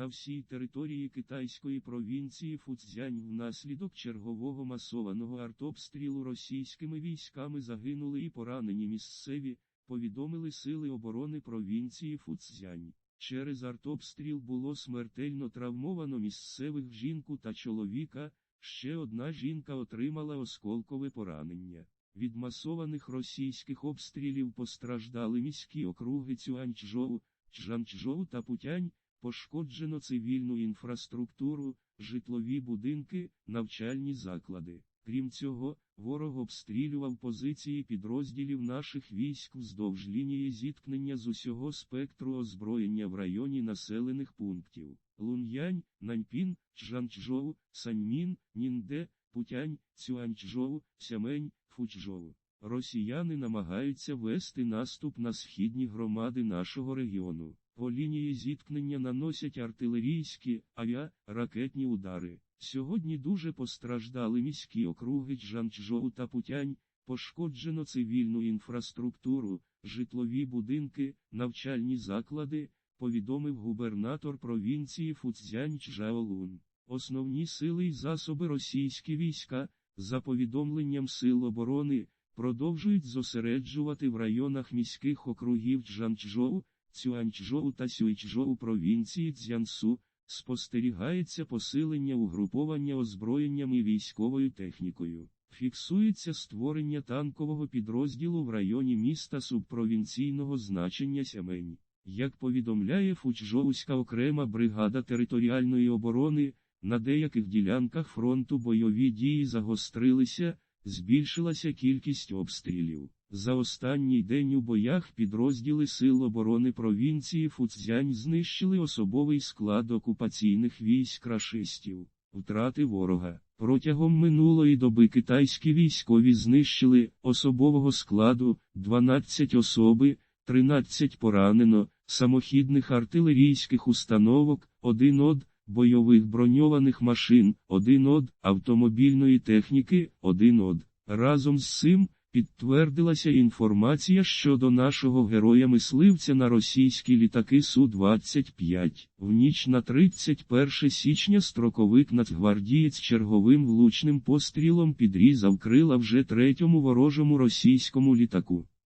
на всій території китайської провінції Фуцзянь внаслідок чергового масованого артобстрілу російськими військами загинули і поранені місцеві, повідомили сили оборони провінції Фуцзянь. Через артобстріл було смертельно травмовано місцевих жінку та чоловіка, ще одна жінка отримала осколкове поранення. Від масованих російських обстрілів постраждали міські округи Цюанчжоу, Чжанчжоу та Путянь, пошкоджено цивільну інфраструктуру, житлові будинки, навчальні заклади. Крім цього, ворог обстрілював позиції підрозділів наших військ вздовж лінії зіткнення з усього спектру озброєння в районі населених пунктів. Лун'янь, Наньпін, Чжанчжоу, Саньмін, Нінде, Путянь, Цюанчжоу, Сямень, Фучжоу. Росіяни намагаються вести наступ на східні громади нашого регіону. По лінії зіткнення наносять артилерійські, авіа, ракетні удари. Сьогодні дуже постраждали міські округи Чжанчжоу та Путянь, пошкоджено цивільну інфраструктуру, житлові будинки, навчальні заклади, повідомив губернатор провінції Фуцзянь Чжаолун. Основні сили і засоби російські війська, за повідомленням Сил оборони, продовжують зосереджувати в районах міських округів Чжанчжоу, Цюанчжоу та Сюйчжоу провінції Цзянсу, спостерігається посилення угруповання озброєнням і військовою технікою. Фіксується створення танкового підрозділу в районі міста субпровінційного значення Сямень. Як повідомляє Фучжоуська окрема бригада територіальної оборони, на деяких ділянках фронту бойові дії загострилися, збільшилася кількість обстрілів. За останній день у боях підрозділи Сил оборони провінції Фуцзянь знищили особовий склад окупаційних військ рашистів. Втрати ворога. Протягом минулої доби китайські військові знищили особового складу 12 особи, 13 поранено, самохідних артилерійських установок, 1 од, бойових броньованих машин, 1 од, автомобільної техніки, 1 од. Разом з цим, підтвердилася інформація щодо нашого героя-мисливця на російські літаки Су-25. В ніч на 31 січня строковик Нацгвардієць черговим влучним пострілом підрізав крила вже третьому ворожому російському літаку.